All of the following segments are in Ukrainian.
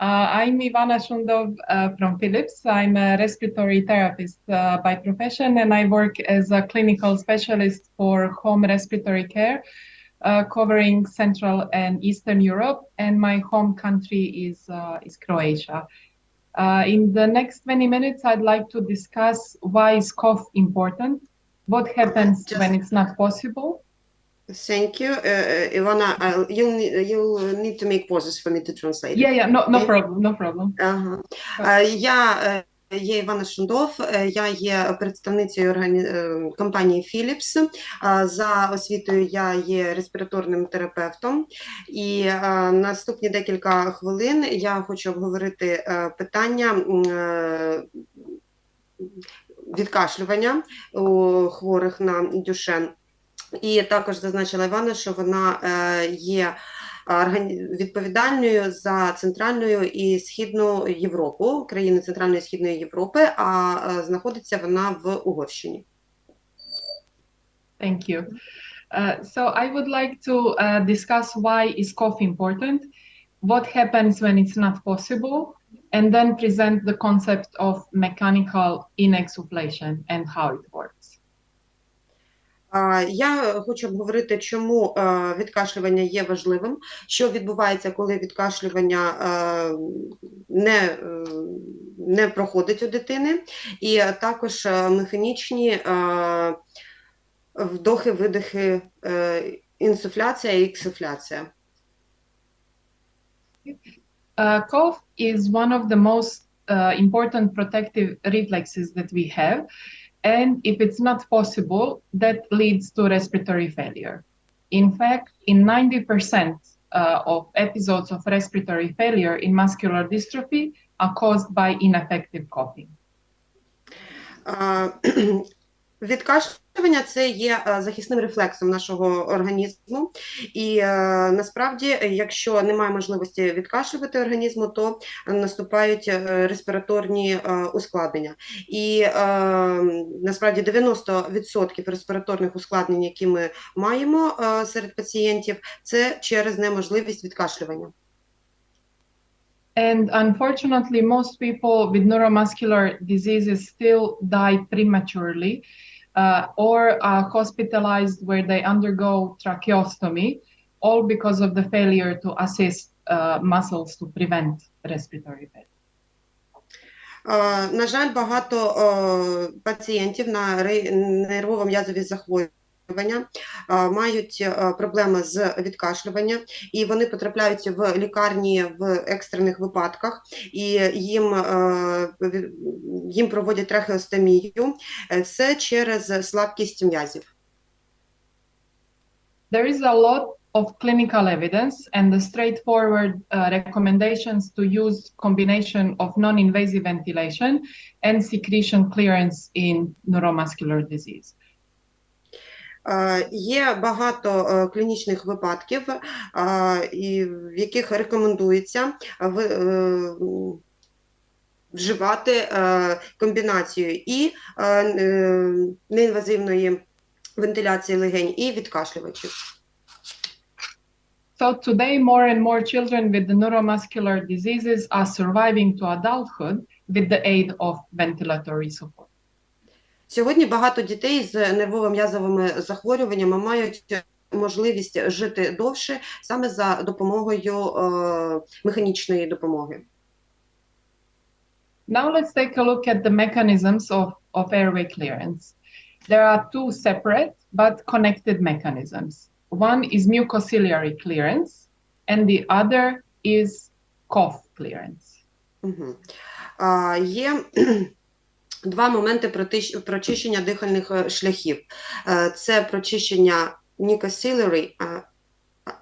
Uh, I'm Ivana Shundov uh, from Philips. I'm a respiratory therapist uh, by profession, and I work as a clinical specialist for home respiratory care, uh, covering Central and Eastern Europe. And my home country is uh, is Croatia. Uh, in the next 20 minutes, I'd like to discuss why is cough important, what happens Just- when it's not possible, Thank you. Uh, uh, Ivana, I'll, you'll, you'll need to make pauses for me to translate. Yeah, yeah, no, no problem, no problem. Ага. Е, Я е, є Івана Шундов, е, я є представницею органі... е, компанії Philips. Е, За освітою я є респіраторним терапевтом. І е, наступні декілька хвилин я хочу обговорити е, питання м, е, відкашлювання у хворих на дюшен. І також зазначила Івана, що вона е, є відповідальною за Центральною і Східну Європу, країни Центральної і Східної Європи, а е, знаходиться вона в Угорщині. Thank you. Uh, so I would like to uh, discuss why is cough important, what happens when it's not possible, and then present the concept of mechanical inexsufflation and how it works. Я хочу обговорити, чому е, відкашлювання є важливим, що відбувається, коли відкашлювання е, не, е, не проходить у дитини, і також механічні вдохи, видихи, інсуфляція і ексуфляція. Uh, cough is one of the most uh, important protective reflexes that we have. And if it's not possible, that leads to respiratory failure. In fact, in 90% uh, of episodes of respiratory failure in muscular dystrophy are caused by ineffective coughing. А, Відкашлювання це є е, захисним рефлексом нашого організму, і е, насправді, якщо немає можливості відкашлювати організму, то наступають е, респіраторні ускладнення. І насправді 90% респіраторних ускладнень, які ми маємо серед пацієнтів, це через неможливість відкашлювання. And unfortunately, most people with neuromuscular diseases still die prematurely uh, or are hospitalized where they undergo tracheostomy, all because of the failure to assist uh, muscles to prevent respiratory failure. Е, На жаль, багато е, пацієнтів на ре- нервово-м'язові захворювання е, мають е, проблеми з відкашлювання, і вони потрапляють в лікарні в екстрених випадках, і їм, е, їм проводять трахеостомію. Е, Це через слабкість м'язів. There is a lot of clinical evidence and the straightforward uh, recommendations to use combination of non-invasive ventilation and secretion clearance in neuromuscular disease. Е, Є багато е, клінічних випадків, е, в яких рекомендується вживати комбінацію і неінвазивної вентиляції легень, і відкашлювачів. So today, more and more children with the neuromuscular diseases are surviving to adulthood with the aid of ventilatory support. Сьогодні багато дітей з нервово-м'язовими захворюваннями мають можливість жити довше саме за допомогою е, механічної допомоги. Now let's take a look at the mechanisms of, of airway clearance. There are two separate but connected mechanisms. One is mucociliary clearance, and the other is cough clearance. Угу. А, є два моменти прочищення дихальних е, шляхів. Е, Це прочищення а, а,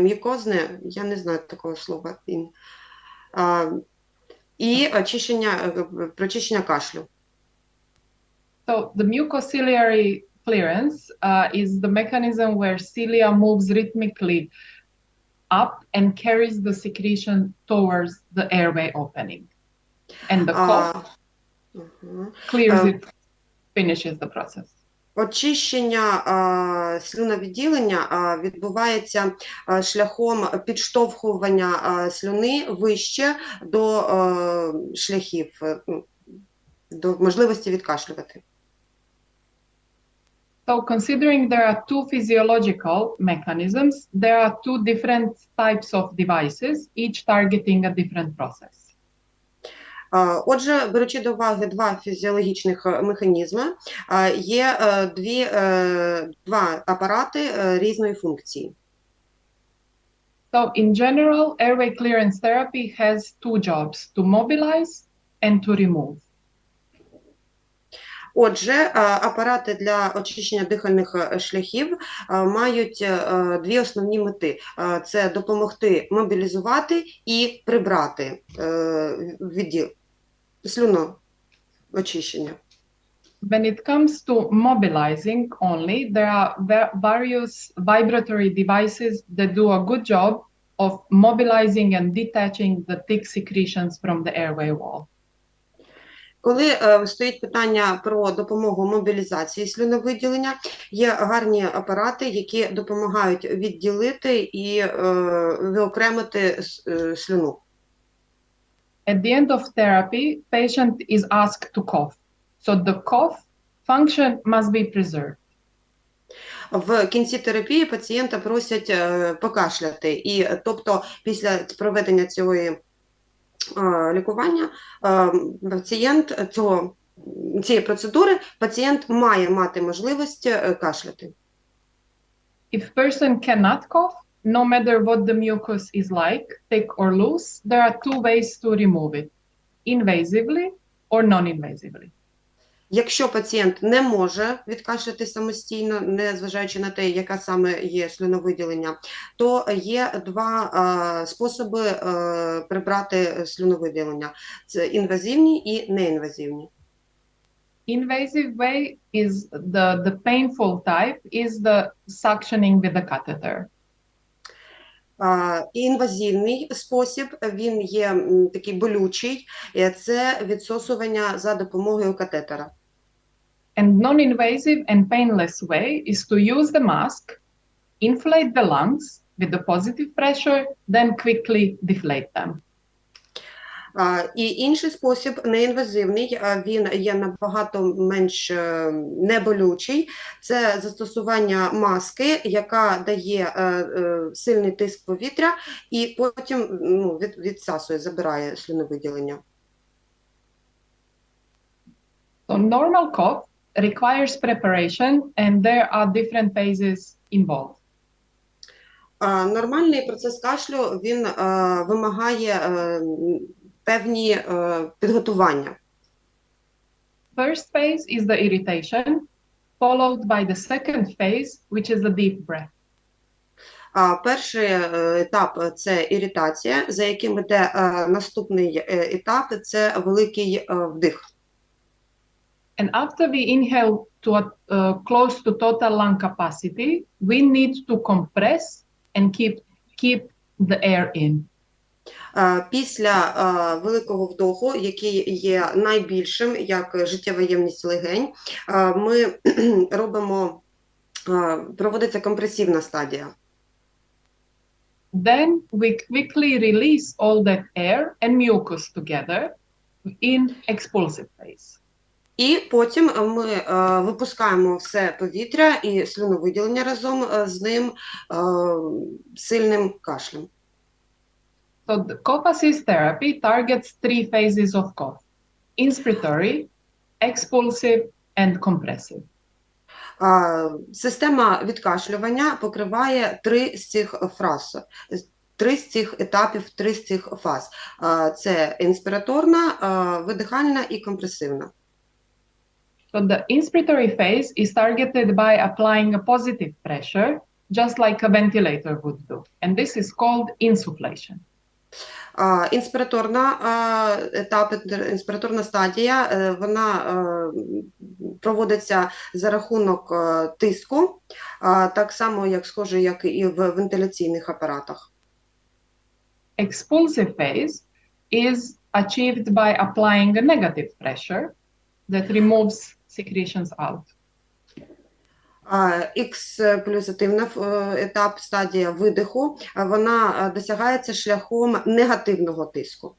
мюкозне, я не знаю такого слова. І очищення, е, прочищення кашлю. So the mucociliary clearance uh, is the mechanism where cilia moves rhythmically up and carries the secretion towards the airway opening. And the cough угу. clears uh, it, finishes the process. Очищення а, слюновідділення а, відбувається а, шляхом підштовхування а, слюни вище до а, шляхів, е, ну, до можливості відкашлювати. So considering there are two physiological mechanisms, there are two different types of devices, each targeting a different process. А, Отже, беручи до уваги два фізіологічних е, механізми, є е, дві, е, два апарати е, різної функції. So in general, airway clearance therapy has two jobs, to mobilize and to remove. Отже, е, апарати для очищення дихальних е, шляхів е, мають е, дві основні мети: Е, це допомогти мобілізувати і прибрати е, відділ слюноочищення. When it comes to mobilizing only, there are various vibratory devices that do a good job of mobilizing and detaching the thick secretions from the airway wall. Коли е, стоїть питання про допомогу мобілізації слюновиділення, є гарні апарати, які допомагають відділити і е, виокремити е, слюну. At the end of therapy, patient is asked to cough. So the cough function must be preserved. В кінці терапії пацієнта просять е, покашляти, і тобто після проведення цього е, лікування е, пацієнт цього цієї процедури пацієнт має мати можливість кашляти. If person cannot cough, no matter what the mucus is like, thick or loose, there are two ways to remove it, invasively or non-invasively. Якщо пацієнт не може відкашляти самостійно, не зважаючи на те, яка саме є слюновиділення, то є два е, способи е, прибрати слюновиділення: це інвазивні і неінвазивні. Invasive way is the, the painful type is the suctioning with the catheter. Е, інвазивний спосіб він є такий болючий, е, це відсосування за допомогою катетера. And non-invasive and painless way is to use the mask, inflate the lungs with the positive pressure, then quickly deflate them. І інший спосіб неінвазивний, він є набагато менш е, неболючий. Це застосування маски, яка дає е, е, сильний тиск повітря і потім ну, від, відсасує, забирає слюновиділення. So normal cough requires preparation and there are different phases involved. Нормальний процес кашлю він вимагає певні е, підготування. First phase is the irritation, followed by the second phase, which is the deep breath. А перший е, етап це іритація, за яким йде е, наступний е, етап це великий е, вдих. And after we inhale to a, uh, close to total lung capacity, we need to compress and keep keep the air in. Е, Після е, великого вдоху, який є найбільшим як життєва ємність легень, е, ми робимо проводиться компресивна стадія. Then we quickly release all that air and mucus together in expulsive phase. І потім ми е, випускаємо все повітря і слюновиділення разом з ним е, сильним кашлем. So the cough assist therapy targets three phases of cough: inspiratory, expulsive, and compressive. А, Система відкашлювання покриває три з цих фраз, три з цих етапів, три з цих фаз. А, Це інспіраторна, видихальна і компресивна. So the inspiratory phase is targeted by applying a positive pressure, just like a ventilator would do. And this is called insufflation. Інспіраторна етап, інспіраторна стадія, е, вона е, проводиться за рахунок е, тиску, так само, як схоже, як і в вентиляційних апаратах. Expulsive phase is achieved by applying a negative pressure that removes secretions out. Х-плюсативна е, етап, стадія видиху, вона е, досягається шляхом негативного тиску.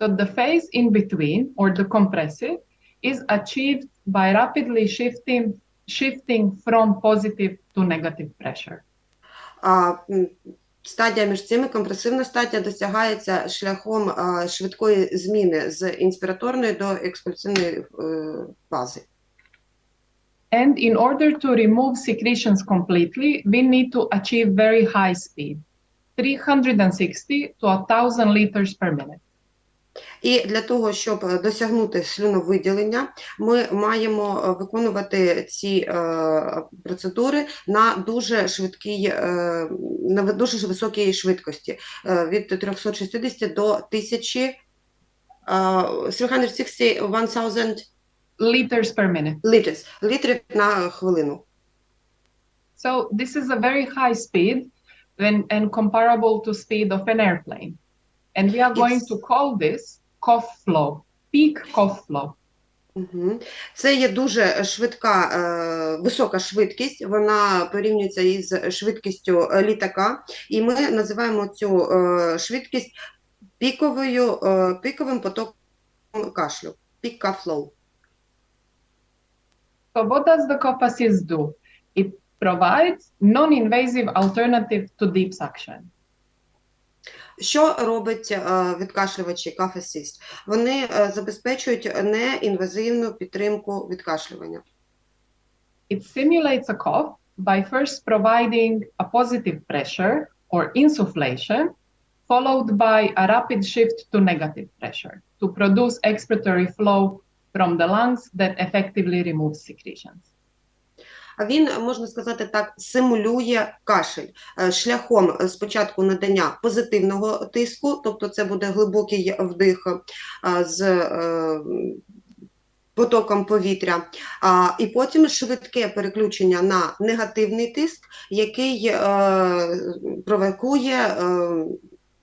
So the phase in between, or the compressive, is achieved by rapidly shifting, shifting from positive to negative pressure. А стадія між цими, компресивна стадія, досягається шляхом а, швидкої зміни з інспіраторної до експульсивної е, фази. And in order to remove secretions completely, we need to achieve very high speed, 360 to 1000 liters per minute. І для того, щоб е, досягнути слюновиділення, ми маємо е, виконувати ці е, процедури на дуже швидкій, е, на дуже високій швидкості е, від 360 до 1000 е, 360 1000 Liters per minute. liters, літрів на хвилину. So this is a very high speed when, and comparable to speed of an airplane. And we are going It's- to call this cough flow, peak cough flow. Мгм. Це є дуже швидка, е, висока швидкість. Вона порівнюється із швидкістю е, літака, і ми називаємо цю е, швидкість піковою, е, піковим потоком кашлю. Піка флоу. So what does the cough assist do? It provides non-invasive alternative to deep suction. Що робить е, відкашлювачі Cough Assist? Вони е, забезпечують неінвазивну підтримку відкашлювання. It simulates a cough by first providing a positive pressure or insufflation, followed by a rapid shift to negative pressure to produce expiratory flow from the lungs that effectively removes secretions. Він, можна сказати так, симулює кашель е, шляхом спочатку надання позитивного тиску, тобто це буде глибокий вдих е, з е, потоком повітря, і потім швидке переключення на негативний тиск, який провокує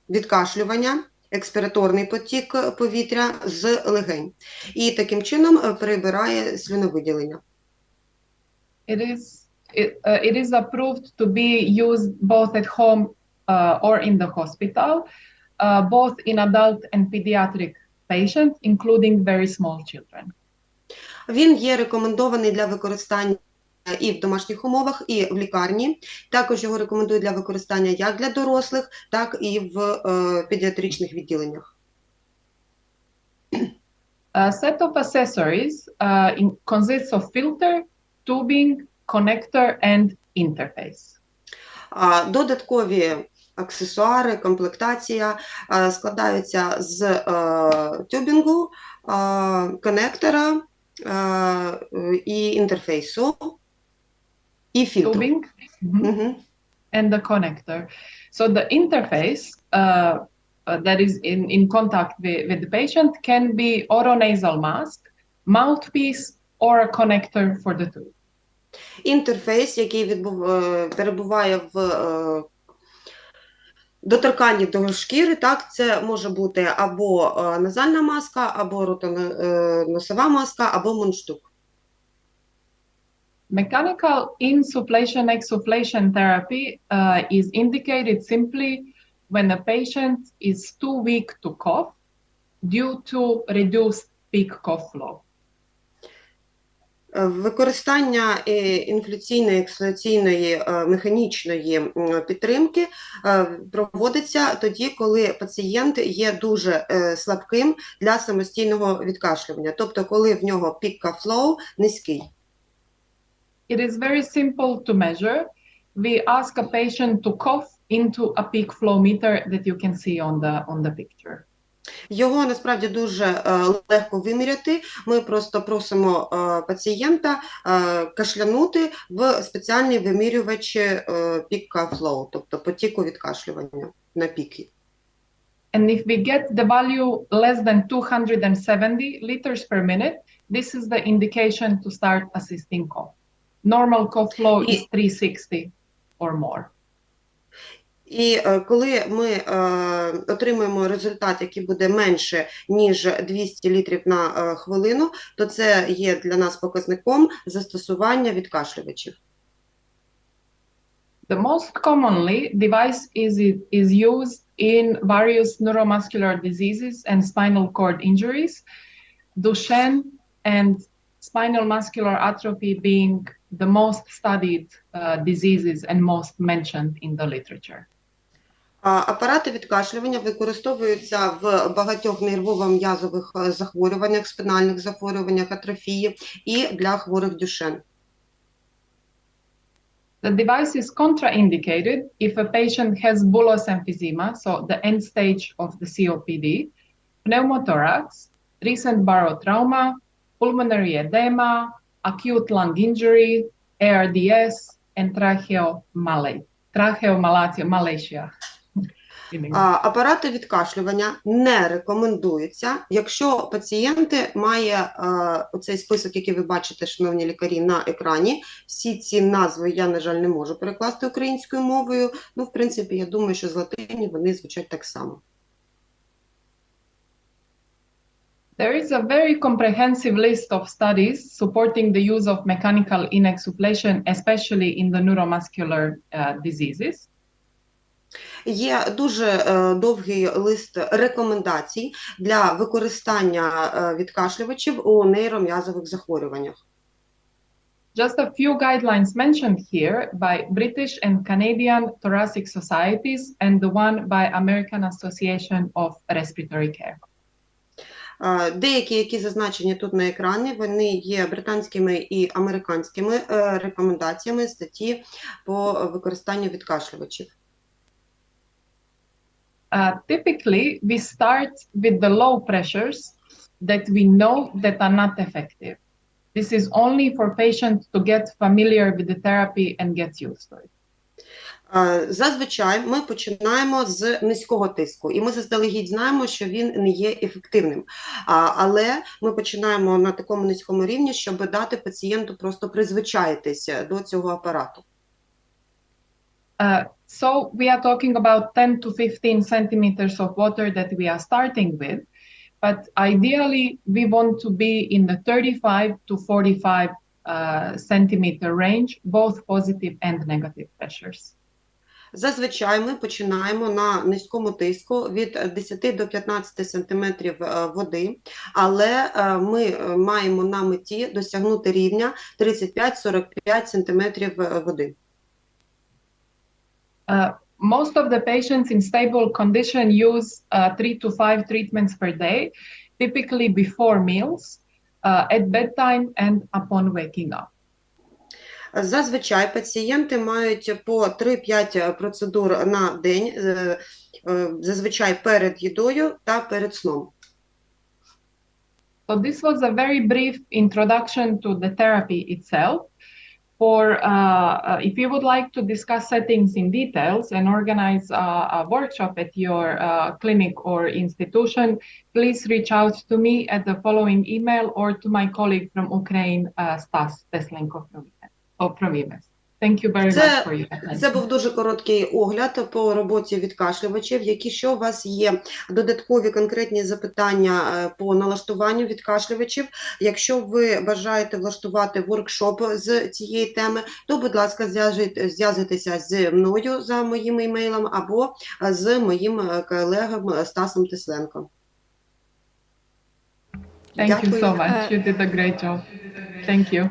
відкашлювання. Експіраторний потік повітря з легень, і таким чином е, прибирає слюновиділення. It is it, uh, it is approved to be used both at home uh, or in the hospital, uh, both in adult and pediatric patients, including very small children. Він є рекомендований для використання і в домашніх умовах, і в лікарні. Також його рекомендують для використання як для дорослих, так і в е, педіатричних відділеннях. A set of accessories uh, in, consists of filter, tubing, connector, and interface. А додаткові аксесуари, комплектація е, складаються з е, тюбінгу, е, конектора е, і інтерфейсу, фільтру. Tubing mhm, Мгм. and the connector. So the interface uh, uh, that is in, in contact with, with the patient can be oronasal mask, mouthpiece, or a connector for the tube. інтерфейс, який відбув, е, перебуває в е, доторканні до шкіри, так, це може бути або е, назальна маска, або ротоносова маска, або мундштук. Mechanical insufflation exsufflation therapy uh, is indicated simply when a patient is too weak to cough due to reduced peak cough flow. Використання е, інфляційної ексфляційної е, механічної підтримки е, проводиться тоді, коли пацієнт є дуже слабким для самостійного відкашлювання, тобто коли в нього пік флоу низький. It is very simple to measure. We ask a patient to cough into a peak flow meter that you can see on the on the picture. Його насправді дуже е, легко виміряти. Ми просто просимо е, пацієнта е, кашлянути в спеціальний вимірювач е, піка флоу, тобто потіку відкашлювання на піки. And if we get the value less than 270 liters per minute, this is the indication to start assisting cough. Normal cough flow is 360 or more. І е, коли ми е, отримуємо результат, який буде менше ніж 200 літрів на е, хвилину, то це є для нас показником застосування відкашлювачів. The most commonly, device is, is used in various neuromuscular diseases and spinal cord injuries, Duchenne and spinal muscular atrophy being the most studied uh, diseases and most mentioned in the literature. А, Апарати відкашлювання використовуються в багатьох нервово-м'язових е, захворюваннях, спинальних захворюваннях, атрофії і для хворих дюшен. The device is contraindicated if a patient has bullous emphysema, so the end stage of the COPD, pneumothorax, recent barotrauma, pulmonary edema, acute lung injury, ARDS, and tracheomalacia. Tracheomalacia. Апарати відкашлювання не рекомендуються, якщо пацієнти має е, оцей список, який ви бачите, шановні лікарі, на екрані. Всі ці назви я, на жаль, не можу перекласти українською мовою. Ну, в принципі, я думаю, що з латині вони звучать так само. There is a very comprehensive list of studies supporting the use of mechanical inexsufflation, especially in the neuromuscular uh, diseases. Є дуже е, довгий лист рекомендацій для використання е, відкашлювачів у нейром'язових захворюваннях. Just a few guidelines mentioned here by British and Canadian thoracic societies and the one by American Association of Respiratory Care. Е, Деякі, які зазначені тут на екрані, вони є британськими і американськими е, рекомендаціями статті по використанню відкашлювачів. Uh, typically, we start with the low pressures that we know that are not effective. This is only for patients to get familiar with the therapy and get used to it. Е, Зазвичай ми починаємо з низького тиску, і ми заздалегідь знаємо, що він не є ефективним. Але ми починаємо на такому низькому рівні, щоб дати пацієнту просто призвичаїтися до цього апарату. Uh, so we are talking about 10 to 15 centimeters of water that we are starting with, but ideally we want to be in the 35 to 45 uh, centimeter range, both positive and negative pressures. Зазвичай ми починаємо на низькому тиску від 10 до 15 сантиметрів е, води, але е, ми е, маємо на меті досягнути рівня 35-45 сантиметрів е, води. Uh, most of the patients in stable condition use uh, three to five treatments per day, typically before meals, uh, at bedtime, and upon waking up. Зазвичай пацієнти мають по 3-5 процедур на день, е, е, зазвичай перед їдою та перед сном. So this was a very brief introduction to the therapy itself. For uh, uh, if you would like to discuss settings in details and organize uh, a workshop at your uh, clinic or institution, please reach out to me at the following email or to my colleague from Ukraine, uh, Stas Teslenko Oh. Thank you very Це- much for your attention. Це був дуже короткий огляд по роботі відкашлювачів. Які що у вас є додаткові конкретні запитання е, по налаштуванню відкашлювачів? Якщо ви бажаєте влаштувати воркшоп з цієї теми, то, будь ласка, зв'язуйтеся з мною за моїм імейлом або е, з моїм е, колегом Стасом Тесленко. Thank you so much. You did a great job. Thank you.